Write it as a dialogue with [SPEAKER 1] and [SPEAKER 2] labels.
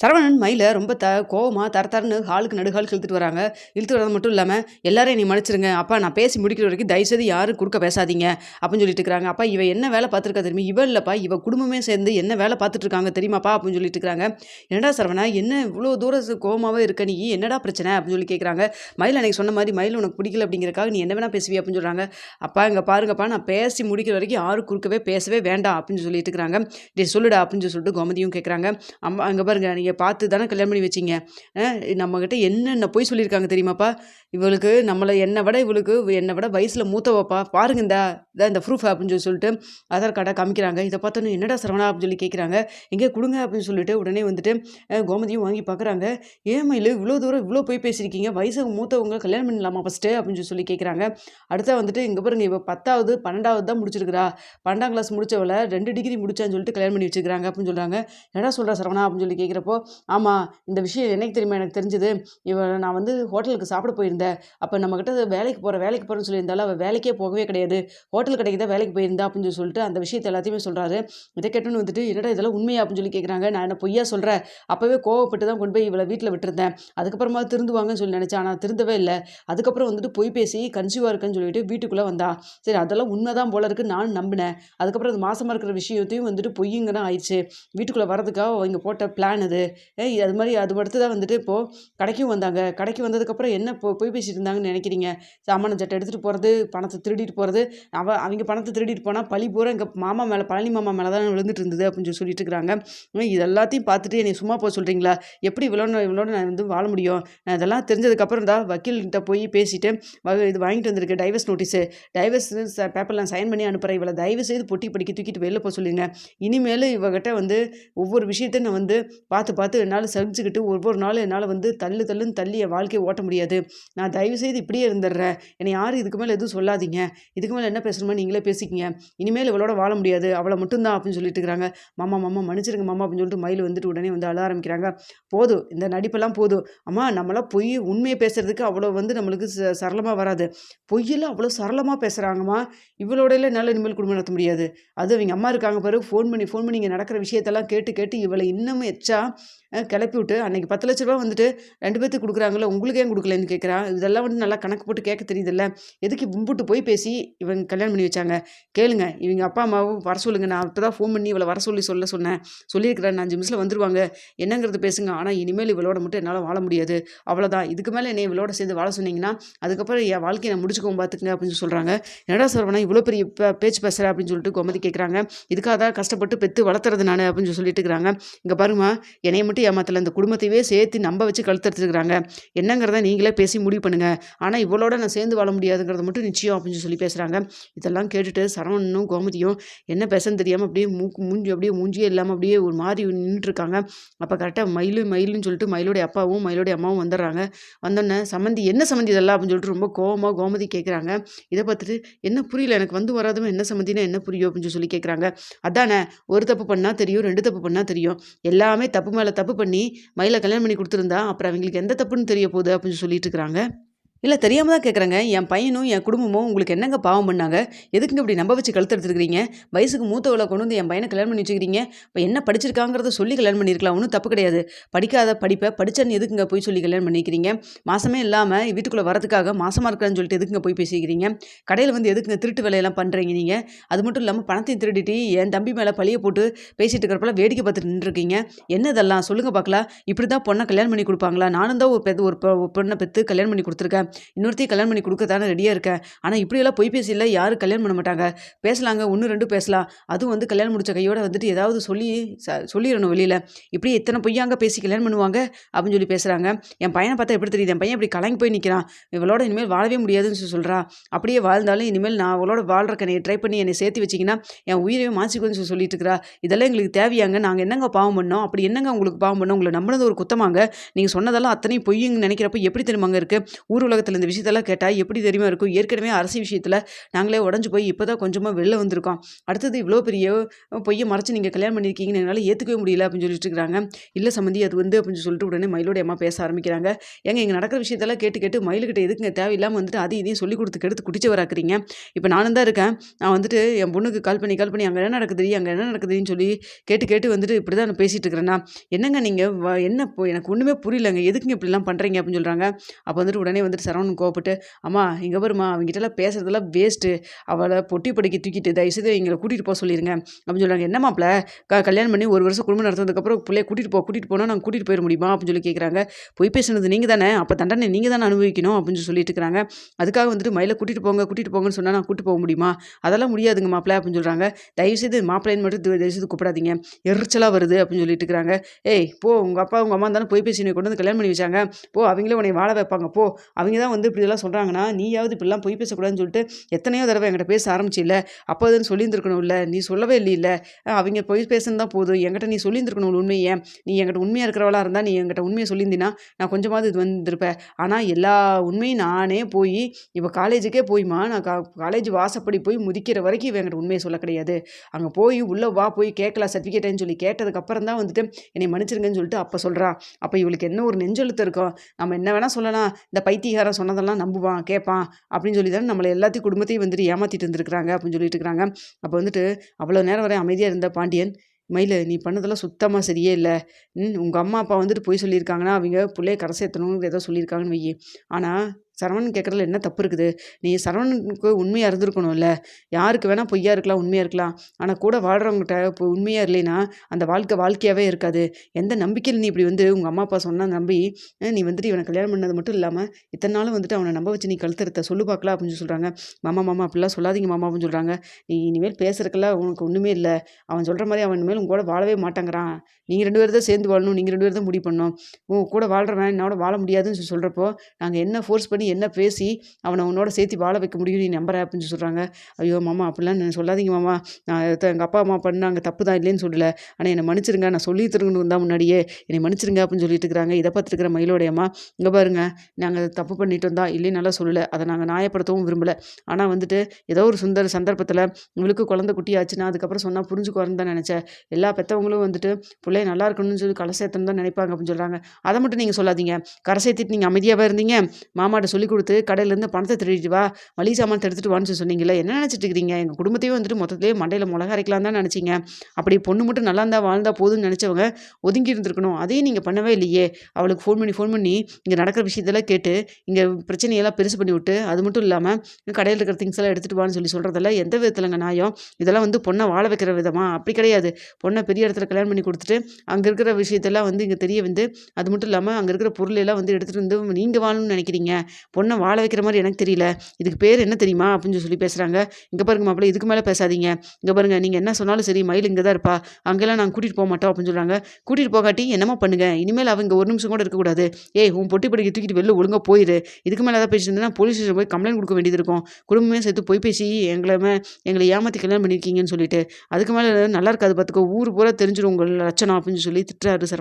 [SPEAKER 1] சரவணன் மயில ரொம்ப த கோவமாக தர தரன்னு ஹாலுக்கு நடுஹால் இழுத்துட்டு வராங்க. இழுத்து வரது மட்டும் இல்லாமல் எல்லாரையும் நீ மன்னிச்சிருங்க. அப்பா நான் பேசி முடிக்கிற வரைக்கும் தயவுசெய்து யாரும் கொடுக்க பேசாதீங்க அப்படின்னு சொல்லிட்டு இருக்கிறாங்க. அப்பா இவ என்ன வேலை பார்த்துருக்கா தெரியுமா? இவ இல்லைப்பா இவ குடும்பமே சேர்ந்து என்ன வேலை பார்த்துட்டு இருக்காங்க தெரியுமாப்பா அப்படின்னு சொல்லிட்டு இருக்கிறாங்க. என்னடா சரவணா என்ன இவ்வளோ தூரம் கோவமாகவே இருக்க நீ? என்னடா பிரச்சனை? அப்படின்னு சொல்லி கேட்குறாங்க மயில் அன்னைக்கு சொன்ன மாதிரி மயில் உனக்கு பிடிக்கல அப்படிங்கிறக்காக நீ என்ன வேணா பேசுவி அப்படின்னு சொல்கிறாங்க அப்பா இங்கே பாருங்கப்பா நான் பேசி முடிக்கிற வரைக்கும் யாரும் குறுக்கவே பேசவே வேண்டாம் அப்படின்னு சொல்லிட்டு இருக்கிறாங்க. டேய் சொல்லுடா அப்படின்னு சொல்லிட்டு கோமதியும் கேட்குறாங்க அம்மா அங்கே பாருங்க நீங்கள் பார்த்து தானே கல்யாணம் பண்ணி வச்சிங்க. நம்மக்கிட்ட என்னென்ன பொய் சொல்லியிருக்காங்க தெரியுமாப்பா? இவளுக்கு நம்மளை என்னை விட இவளுக்கு என்னை விட வயசில் மூத்தவப்பா. பாருங்க இந்த இதான் இந்த ப்ரூஃப் அப்படின்னு சொல்லி சொல்லிட்டு ஆதார் கார்டை காமிக்கிறாங்க. இதை பார்த்தோன்னு என்னடா சரவணா அப்படின்னு சொல்லி கேட்குறாங்க எங்கே கொடுங்க அப்படின்னு சொல்லிட்டு உடனே வந்துட்டு கோமதியும் வாங்கி பார்க்குறாங்க ஏமையில் இவ்வளோ தூரம் இவ்வளோ போய் பேசியிருக்கீங்க? வயசுக்கு மூத்தவங்க கல்யாணம் பண்ணலாமா ஃபஸ்ட்டு அப்படின்னு சொல்லி சொல்லி கேட்குறாங்க அடுத்தா வந்துட்டு இங்கே பாருங்க இப்போ பத்தாவது பன்னெண்டாவது தான் முடிச்சிருக்கிறா. பன்னெண்டாம் கிளாஸ் முடிச்சவளை ரெண்டு டிகிரி முடிச்சான்னு சொல்லிட்டு கல்யாணம் பண்ணி வச்சுக்கிறாங்க அப்படின்னு சொல்கிறாங்க என்னடா சொல்கிறா சரவணா அப்படின்னு சொல்லி கேட்குறப்போ ஆமாம் இந்த விஷயம் என்னைக்கு தெரியுமா எனக்கு தெரிஞ்சது? இவ நான் வந்து ஹோட்டலுக்கு சாப்பிட போயிருந்தேன். அப்போ நம்மக்கிட்ட வேலைக்கு போகிற வேலைக்கு போகிறேன்னு சொல்லியிருந்தாலும் அவள் வேலைக்கே போகவே கிடையாது. ஹோட்டல் கடைக்கு தான் வேலைக்கு போயிருந்தா அப்படின்னு சொல்லிட்டு அந்த விஷயத்தை எல்லாத்தையுமே சொல்கிறாரு இதை கேட்டுன்னு வந்துட்டு என்னடா இதெல்லாம் உண்மையா அப்படின்னு சொல்லி கேட்குறாங்க நான் என்ன பொய்யா சொல்கிறேன் அப்போவே கோவப்பட்டு தான் கொண்டு போய் இவளை வீட்டில் விட்டுருந்தேன். அதுக்கப்புறமா திருந்துவாங்கன்னு சொல்லி நினச்சேன். ஆனால் திருந்தவே இல்லை. அதுக்கப்புறம் வந்துட்டு பொய் பேசி கன்சியூவாக இருக்குன்னு சொல்லிட்டு வீட்டுக்குள்ளே வந்தா. சரி அதெல்லாம் உண்மை தான் போல இருக்கு. நான் நம்பினேன். அதுக்கப்புறம் அது மாசமாக இருக்கிற விஷயத்தையும் வந்துட்டு பொய்யுங்கன்னு ஆயிடுச்சு. வீட்டுக்குள்ளே வரதுக்காக அவங்க போட்ட பிளான் அது அது மாதிரி அது அடுத்து தான் வந்துட்டு இப்போது கடைக்கும் வந்தாங்க. கடைக்கு வந்ததுக்கப்புறம் என்ன பொ பொய் பேசிட்டு இருந்தாங்கன்னு நினைக்கிறீங்க? சாமான சட்டை எடுத்துகிட்டு போகிறது பணத்தை திருடிட்டு போகிறது அவ அவங்க பணத்தை திருடிட்டு போனால் பழி பூரா எங்கள் மாமா மேலே பழனி மாமா மேலே தான் விழுந்துட்டு இருந்தது அப்படின்னு சொல்லி சொல்லிட்டு இருக்கிறாங்க இது எல்லாத்தையும் பார்த்துட்டு என்னை சும்மா போக சொல்கிறீங்களா எப்படி இவ்வளோ இவ்வளோ நான் வந்து வாழ முடியும்? நான் இதெல்லாம் தெரிஞ்சதுக்கப்புறம் தான் வக்கீல்கிட்ட போய் பேசிட்டு வ- இது வாங்கிட்டு வந்திருக்கு டைவர்ஸ் நோட்டீஸு. டைவர்ஸ் பேப்பரில் நான் சைன் பண்ணி அனுப்புகிறேன் இவளை தயவு செய்து பொட்டி படிக்க தூக்கிட்டு வெளில போக சொல்லுங்க. இனிமேல் இவகிட்ட வந்து ஒவ்வொரு விஷயத்தையும் நான் வந்து பார்த்து பார்த்து என்னால் சகிச்சுக்கிட்டு ஒவ்வொரு நாளும் என்னால் வந்து தள்ளு தள்ளுன்னு தள்ளி என் வாழ்க்கையை ஓட்ட முடியாது. நான் தயவு செய்து இப்படியே இருந்துடுறேன். என்னை யாரும் இதுக்கு மேலே எதுவும் சொல்லாதீங்க. இதுக்கு மேலே என்ன பேசணுமோ நீங்களே பேசிக்கிங்க. இனிமேல் இவளோட வாழ முடியாது. அவளை மட்டும்தான் அப்படின்னு சொல்லிட்டு இருக்கிறாங்க. மாமா மாமா மன்னிச்சிருங்க மாமா அப்படின்னு சொல்லிட்டு மயில் வந்துட்டு உடனே வந்து அழ ஆரம்பிக்கிறாங்க. போதும். இந்த நடிப்பெல்லாம் போதும். அம்மா நம்மளாம் பொய் உண்மையை பேசுறதுக்கு அவ்வளோ வந்து நம்மளுக்கு ச சரளமாக வராது. பொய்யெல்லாம் அவ்வளோ சரளமாக பேசுகிறாங்கம்மா இவளோட என்னால் இனிமேல் குடும்பம் நடத்த முடியாது. அது அவங்க அம்மா இருக்காங்க பாரு. ஃபோன் பண்ணி ஃபோன் பண்ணி இங்கே நடக்கிற விஷயத்தெல்லாம் கேட்டு கேட்டு இவளை இன்னமும் எச்சா கிளப்பி விட்டு அன்னைக்கு பத்து லட்ச ரூபா வந்துட்டு ரெண்டு பேர்த்துக்கு கொடுக்குறாங்களோ உங்களுக்கு ஏன் கொடுக்கலன்னு கேட்குறான் இதெல்லாம் வந்து நல்லா கணக்கு போட்டு கேட்க தெரியுதுல்ல. எதுக்கு கும்பிட்டு போய் பேசி இவங்க கல்யாணம் பண்ணி வச்சாங்க? கேளுங்க இவங்க அப்பா அம்மாவும் வர சொல்லுங்க. நான் இப்போ தான் ஃபோன் பண்ணி இவளை வர சொல்லி சொல்ல சொன்னேன். சொல்லியிருக்கிறேன் அஞ்சு நிமிஷத்தில் வந்துருவாங்க. என்னங்கிறது பேசுங்க. ஆனால் இனிமேல் இவளோட மட்டும் என்னால் வாழ முடியாது. அவ்வளோதான் இதுக்கு மேலே என்னை இவளோட சேர்ந்து வாழ சொன்னீங்கன்னா அதுக்கப்புறம் என் வாழ்க்கையை நான் முடிச்சுக்கவும் பார்த்துக்குங்க அப்படின்னு சொல்கிறாங்க என்னடா சரவணா இவ்வளோ பெரிய பேச்சு பேசுகிற அப்படின்னு சொல்லிட்டு கோமதி கேட்குறாங்க இதுக்காக தான் கஷ்டப்பட்டு பெற்று வளர்த்துறது நான் அப்படின்னு சொல்லி சொல்லிட்டு இருக்கிறாங்க இங்கே பாருமா என்னை மட்டும் ஏமாத்தல. இந்த குடும்பத்தையே சேர்த்து நம்ப வச்சு கழுத்தெடுத்துருக்குறாங்க என்னங்கிறத நீங்களே பேசி முடிவு பண்ணுங்க. ஆனால் இவளோட நான் சேர்ந்து வாழ முடியாதுங்கிறத மட்டும் நிச்சயம் அப்படின்னு சொல்லி பேசுகிறாங்க இதெல்லாம் கேட்டுட்டு சரவணனும் கோமதியும் என்ன பேசன்னு தெரியாமல் அப்படியே மூக்கு மூஞ்சி அப்படியே மூஞ்சியே இல்லாமல் அப்படியே ஒரு மாதிரி நின்றுருக்காங்க அப்போ கரெக்டாக மயிலு மயிலுன்னு சொல்லிட்டு மயிலோடைய அப்பாவும் மயிலோடைய அம்மாவும் வந்துடுறாங்க. வந்தோடனே சம்மந்தி என்ன சம்மந்தி இதெல்லாம்? அப்படின்னு சொல்லிட்டு ரொம்ப கோவமாக கோமதி கேட்குறாங்க இதை பார்த்துட்டு என்ன புரியல எனக்கு வந்து வராதுமே என்ன சம்மந்தினா என்ன புரியும் அப்படின்னு சொல்லி கேட்குறாங்க அதானே ஒரு தப்பு பண்ணால் தெரியும் ரெண்டு தப்பு பண்ணால் தெரியும். எல்லாமே தப்பு மேலே தப்பு பண்ணி மயிலை கல்யாணம் பண்ணி கொடுத்துருந்தா அப்புறம் அவங்களுக்கு எந்த தப்புன்னு தெரிய போகுது அப்படின்னு சொல்லிட்டு இருக்கிறாங்க இல்லை தெரியாமல் தான் கேட்குறேங்க என் பையனும் என் குடும்பமும் உங்களுக்கு என்னங்க பாவம் பண்ணாங்க? எதுக்குங்க இப்படி நம்ப வச்சு கழுத்து எடுத்துருக்கிறீங்க? வயசுக்கு மூத்தவளை கொண்டு வந்து என் பையனை கல்யாணம் பண்ணி வச்சுக்கிறீங்க? இப்போ என்ன படிச்சிருக்காங்கிறத சொல்லி கல்யாணம் பண்ணியிருக்கலாம் ஒன்றும் தப்பு கிடையாது. படிக்காத படிப்பை படிச்சன்னு எதுக்குங்க போய் சொல்லி கல்யாணம் பண்ணிக்கிறீங்க? மாசமே இல்லாமல் வீட்டுக்குள்ளே வரதுக்காக மாசமாக இருக்கிறான்னு சொல்லிட்டு எதுக்குங்க போய் பேசிக்கிறீங்க? கடையில் வந்து எதுக்குங்க திருட்டு வேலையெல்லாம் பண்ணுறீங்க நீங்கள் அது மட்டும் இல்லாமல் பணத்தையும் திருடிட்டு என் தம்பி மேலே பழிய போட்டு பேசிட்டு இருக்கிறப்பெல்லாம் வேடிக்கை பார்த்துட்டு நின்றுருக்கீங்க. என்ன இதெல்லாம்? சொல்லுங்கள் பார்க்கலாம் இப்படி தான் பொண்ணை கல்யாணம் பண்ணி கொடுப்பாங்களா? நானும் தான் ஒரு பெ ஒரு பொ- ஒரு பொண்ணை பெற்று கல்யாணம் பண்ணி கொடுத்துருக்கேன். இன்னொருத்தையும் கல்யாணம் பண்ணி கொடுக்க தானே ரெடியாக இருக்கேன் ஆனால் இப்படியெல்லாம் பொய் பேசியில் யாரும் கல்யாணம் பண்ண மாட்டாங்க? பேசலாங்க ஒன்று ரெண்டு பேசலாம். அதுவும் வந்து கல்யாணம் முடிச்ச கையோட வந்துட்டு ஏதாவது சொல்லி சொல்லிடணும் வெளியில். இப்படி எத்தனை பொய்யாங்க பேசி கல்யாணம் பண்ணுவாங்க அப்படின்னு சொல்லி பேசுகிறாங்க என் பையனை பார்த்தா எப்படி தெரியுது? என் பையன் இப்படி கலங்கி போய் நிற்கிறான் இவளோட இனிமேல் வாழவே முடியாதுன்னு சொல்லி சொல்கிறா அப்படியே வாழ்ந்தாலும் இனிமேல் நான் அவளோட வாழ்றக்க நீ ட்ரை பண்ணி என்னை சேர்த்து வச்சிங்கன்னா என் உயிரையும் மாச்சிக்குன்னு சொல்லி சொல்லிட்டு இருக்கிறா. இதெல்லாம் எங்களுக்கு தேவையாங்க. நாங்கள் என்னங்க பாவம் பண்ணோம்? அப்படி என்னங்க உங்களுக்கு பாவம் பண்ணோம்? உங்களை நம்பினது ஒரு குத்தமாங்க. நீங்கள் சொன்னதெல்லாம் அத்தனையும் பொய்யுங்க நினைக்கிறப்ப எப்படி தெரியுமாங்க இருக்குது ஊர் நிர்வாகத்தில் இந்த விஷயத்தெல்லாம் கேட்டால் எப்படி தெரியுமா இருக்கும்? ஏற்கனவே அரசு விஷயத்தில் நாங்களே உடஞ்சி போய் இப்போ தான் கொஞ்சமாக வெளில வந்திருக்கோம். அடுத்தது இவ்வளோ பெரிய பொய்யை மறைச்சு நீங்கள் கல்யாணம் பண்ணியிருக்கீங்கன்னு என்னால் ஏற்றுக்கவே முடியல அப்படின்னு சொல்லிட்டு இருக்கிறாங்க இல்லை சம்மந்தி அது வந்து அப்படின்னு சொல்லிட்டு உடனே மயிலோடைய அம்மா பேச ஆரம்பிக்கிறாங்க. ஏங்க இங்கே நடக்கிற விஷயத்தெல்லாம் கேட்டு கேட்டு மயிலுக்கிட்ட எதுக்குங்க தேவையில்லாமல் வந்துட்டு அது இதையும் சொல்லி கொடுத்து கெடுத்து குடிச்சு வராக்குறீங்க இப்போ நானும் தான் இருக்கேன். நான் வந்துட்டு என் பொண்ணுக்கு கால் பண்ணி கால் பண்ணி அங்கே என்ன நடக்குது அங்கே என்ன நடக்குதுன்னு சொல்லி கேட்டு கேட்டு வந்துட்டு இப்படி தான் நான் பேசிகிட்டு இருக்கிறேன்னா என்னங்க நீங்கள் என்ன எனக்கு ஒன்றுமே புரியலங்க. எதுக்குங்க இப்படிலாம் பண்ணுறீங்க அப்படின்னு சொல்கிறாங்க அப்போ வந்துட்டு உடனே வந்துட்டு சரவணன் கோபப்பட்டு அம்மா இங்கே வருமா அவங்ககிட்டலாம் பேசுறதெல்லாம் வேஸ்ட்டு அவளை பொட்டி படிக்க தூக்கிட்டு தயவுசெய்து எங்களை கூட்டிகிட்டு போக சொல்லிடுங்க அப்படின்னு சொல்கிறாங்க என்ன மாப்பிள க கல்யாணம் பண்ணி ஒரு வருஷம் குடும்பம் நடத்ததுக்கப்புறம் பிள்ளைய கூட்டிகிட்டு போ கூட்டிகிட்டு போனால் நாங்கள் கூட்டிகிட்டு போயிட முடியுமா? அப்படின்னு சொல்லி கேட்குறாங்க பொய் பேசுனது நீங்கள் தானே? அப்போ தண்டனை நீங்கள் தானே அனுபவிக்கணும்? அப்படின்னு சொல்லிட்டு இருக்கிறாங்க அதுக்காக வந்துட்டு மயிலை கூட்டிகிட்டு போங்க கூட்டிகிட்டு போங்கன்னு சொன்னால் நான் கூட்டிட்டு போக முடியுமா? அதெல்லாம் முடியாதுங்க மாப்பிள அப்படின்னு சொல்கிறாங்க தயவுசெய்து மாப்பிள்ளைன்னு மட்டும் தயவு- தயவுசெய்து கூப்பிடாதீங்க. எரிச்சலாக வருது. அப்படின்னு சொல்லிட்டு இருக்கிறாங்க ஏய் போ உங்கள் அப்பா உங்கள் அம்மா தானே போய் பேசி நீ கொண்டு வந்து கல்யாணம் பண்ணி வச்சாங்க. போ அவங்களே உன்னை வாழ வைப்பாங்க. போ அவங்க தான் வந்து இப்படி இதெல்லாம் சொல்கிறாங்கன்னா நீயாவது இப்படிலாம் பொய் பேசக்கூடாதுன்னு சொல்லிட்டு எத்தனையோ தடவை என்கிட்ட பேச ஆரம்பிச்சில்ல. அப்போ அதுன்னு இல்லை நீ சொல்லவே இல்லை அவங்க பொய் பேசுன்னு தான் போதும். என்கிட்ட நீ சொல்லியிருந்துருக்கணும் உண்மையை. நீ என்கிட்ட உண்மையாக இருக்கிறவளாக இருந்தால் நீ என்கிட்ட உண்மையை சொல்லியிருந்தீன்னா நான் கொஞ்சமாவது இது வந்திருப்பேன். ஆனால் எல்லா உண்மையும் நானே போய் இப்போ காலேஜுக்கே போய்மா நான் கா காலேஜ் வாசப்படி போய் முதிக்கிற வரைக்கும் இவன் என்கிட்ட உண்மையை சொல்ல கிடையாது. அங்கே போய் உள்ளே வா போய் கேட்கலாம் சர்டிஃபிகேட்டேன்னு சொல்லி கேட்டதுக்கப்புறம் தான் வந்துட்டு என்னை மன்னிச்சிருங்கன்னு சொல்லிட்டு அப்போ சொல்கிறா அப்போ இவளுக்கு என்ன ஒரு நெஞ்செழுத்து இருக்கும்? நம்ம என்ன வேணால் சொல்லலாம். இந்த பைத்தியகாரன் சொன்னதெல்லாம் நம்புவான் கேட்பான் அப்படின்னு சொல்லி தானே நம்மளை எல்லாத்தையும் குடும்பத்தையும் வந்துட்டு ஏமாற்றிட்டு இருந்திருக்கிறாங்க அப்படின்னு சொல்லிட்டு இருக்கிறாங்க அப்போ வந்துட்டு அவ்வளோ நேரம் வரை அமைதியாக இருந்த பாண்டியன் மயிலு நீ பண்ணதெல்லாம் சுத்தமாக சரியே இல்லை. ம் உங்கள் அம்மா அப்பா வந்துட்டு போய் சொல்லியிருக்காங்கன்னா அவங்க பிள்ளைய கரை சேர்த்தணும்னு ஏதோ சொல்லியிருக்காங்கன்னு வையே. ஆனால் சரவணன் கேட்குறதுல என்ன தப்பு இருக்குது? நீ சரவணனுக்கு உண்மையாக இருந்திருக்கணும்ல. யாருக்கு வேணால் பொய்யா இருக்கலாம் உண்மையாக இருக்கலாம். ஆனால் கூட வாழ்கிறவங்ககிட்ட இப்போ உண்மையாக இல்லைன்னா அந்த வாழ்க்கை வாழ்க்கையாகவே இருக்காது. எந்த நம்பிக்கையில் நீ இப்படி வந்து உங்கள் அம்மா அப்பா சொன்னால் நம்பி நீ வந்துட்டு இவனை கல்யாணம் பண்ணது மட்டும் இல்லாமல் இத்தனை நாளும் வந்துட்டு அவனை நம்ப வச்சு நீ கழுத்துறத சொல்லு பார்க்கலாம் அப்படின்னு சொல்கிறாங்க மாமா மாமா அப்படிலாம் சொல்லாதீங்க மாமா அப்படின்னு சொல்கிறாங்க நீ இனிமேல் பேசுறதுக்கெல்லாம் உனக்கு ஒன்றுமே இல்லை. அவன் சொல்கிற மாதிரி அவன் இனிமேல் உங்க கூட வாழவே மாட்டேங்கிறான். நீங்கள் ரெண்டு பேரும் தான் சேர்ந்து வாழணும் நீங்கள் ரெண்டு பேரும் தான் முடிவு பண்ணணும். உன் கூட வாழ்கிறவன் என்னோட வாழ முடியாதுன்னு சொல்லி சொல்கிறப்போ நாங்கள் என்ன ஃபோர்ஸ் பண்ணி என்ன பேசி அவனை உன்னோட சேர்த்து வாழ வைக்க முடியும் நீ நம்புற அப்படின்னு சொல்கிறாங்க ஐயோ மாமா அப்படிலாம் நான் சொல்லாதீங்க மாமா. நான் எங்கள் அப்பா அம்மா பண்ணாங்க தப்பு தான் இல்லைன்னு சொல்லலை. ஆனால் என்னை மன்னிச்சிருங்க நான் சொல்லி தருங்கன்னு தான் முன்னாடியே என்னை மன்னிச்சிருங்க அப்படின்னு சொல்லிட்டு இருக்கிறாங்க. இதை பார்த்துருக்கிற மயிலோடையம்மா இங்கே பாருங்க நாங்கள் தப்பு பண்ணிட்டு வந்தா இல்லைன்னு நல்லா சொல்லலை. அதை நாங்கள் நியாயப்படுத்தவும் விரும்பலை. ஆனால் வந்துட்டு ஏதோ ஒரு சுந்தர சந்தர்ப்பத்தில் இவளுக்கு குழந்தை குட்டி ஆச்சுன்னா அதுக்கப்புறம் சொன்னால் புரிஞ்சுக்குவாருன்னு தான் நினச்சேன். எல்லா பெற்றவங்களும் வந்துட்டு பிள்ளைய நல்லா இருக்கணும்னு சொல்லி கலை சேர்த்தணும் தான் நினைப்பாங்க அப்படின்னு சொல்கிறாங்க அதை மட்டும் நீங்கள் சொல்லாதீங்க. கரை சேர்த்துட்டு நீங்கள் அமைதியாகவே இருந்தீங்க. மாமாட்ட சொல்லி கொடுத்து கடையிலேருந்து பணத்தை திருடிட்டு வா மளிகை சாமான் எடுத்துட்டு வான்னு சொல்லி சொன்னீங்களே என்ன நினச்சிட்டு இருக்கிறீங்க? எங்கள் குடும்பத்தையும் வந்துட்டு மொத்தத்திலே மண்டையில் மிளகா அரைக்கலாம் தான் நினச்சிங்க. அப்படி பொண்ணு மட்டும் நல்லா இருந்தால் வாழ்ந்தா போதும்னு நினச்சவங்க ஒதுங்கி இருந்திருக்கணும். அதையும் நீங்கள் பண்ணவே இல்லையே. அவளுக்கு ஃபோன் பண்ணி ஃபோன் பண்ணி இங்கே நடக்கிற விஷயத்தெல்லாம் கேட்டு இங்கே பிரச்சனையெல்லாம் பெருசு பண்ணி விட்டு அது மட்டும் இல்லாமல் கடையில் இருக்கிற திங்ஸ் எல்லாம் எடுத்துகிட்டு வான்னு சொல்லி சொல்கிறதெல்லாம் எந்த விதத்தில் நியாயம்? இதெல்லாம் வந்து பொண்ணை வாழ வைக்கிற விதமா? அப்படி கிடையாது. பொண்ணை பெரிய இடத்துல கல்யாணம் பண்ணி கொடுத்துட்டு அங்கே இருக்கிற விஷயத்தெல்லாம் வந்து இங்கே தெரிய வந்து அது மட்டும் இல்லாமல் அங்கே இருக்கிற பொருள் எல்லாம் வந்து எடுத்துகிட்டு வந்து நீங்கள் வாழணும்னு நினைக்கிறீங்க. பொண்ணை வாழ வைக்கிற மாதிரி எனக்கு தெரியல. இதுக்கு பேர் என்ன தெரியுமா? அப்படின்னு சொல்லி பேசுகிறாங்க இங்கே பாருங்க மாப்பிள்ளை இதுக்கு மேலே பேசாதீங்க. இங்கே பாருங்க நீங்கள் என்ன சொன்னாலும் சரி மயில் இங்கே தான் இருப்பா. அங்கெல்லாம் நாங்கள் கூட்டிகிட்டு போக மாட்டோம் அப்படின்னு சொல்கிறாங்க கூட்டிகிட்டு போகாட்டி என்னமா பண்ணுங்க. இனிமேல் அவங்க ஒரு நிமிஷம் கூட இருக்கக்கூடாது. ஏய் உன் பொட்டி படிக்க தூக்கிட்டு வெளில ஒழுங்காக போயிரு. இதுக்கு மேலே ஏதாவது பேசிட்டு போலீஸ் ஸ்டேஷன் போய் கம்ப்ளைண்ட் கொடுக்க வேண்டியது இருக்கும். குடும்பமே சேர்த்து போய் பேசி எங்களை எங்களை ஏமாற்றி கல்யாணம் பண்ணியிருக்கீங்கன்னு சொல்லிட்டு. அதுக்கு மேலே நல்லா இருக்காது பார்த்துக்கோ ஊர் பூரா தெரிஞ்சிடும் உங்கள் லட்சணம் அப்படின்னு சொல்லி திட்டுறாரு சார்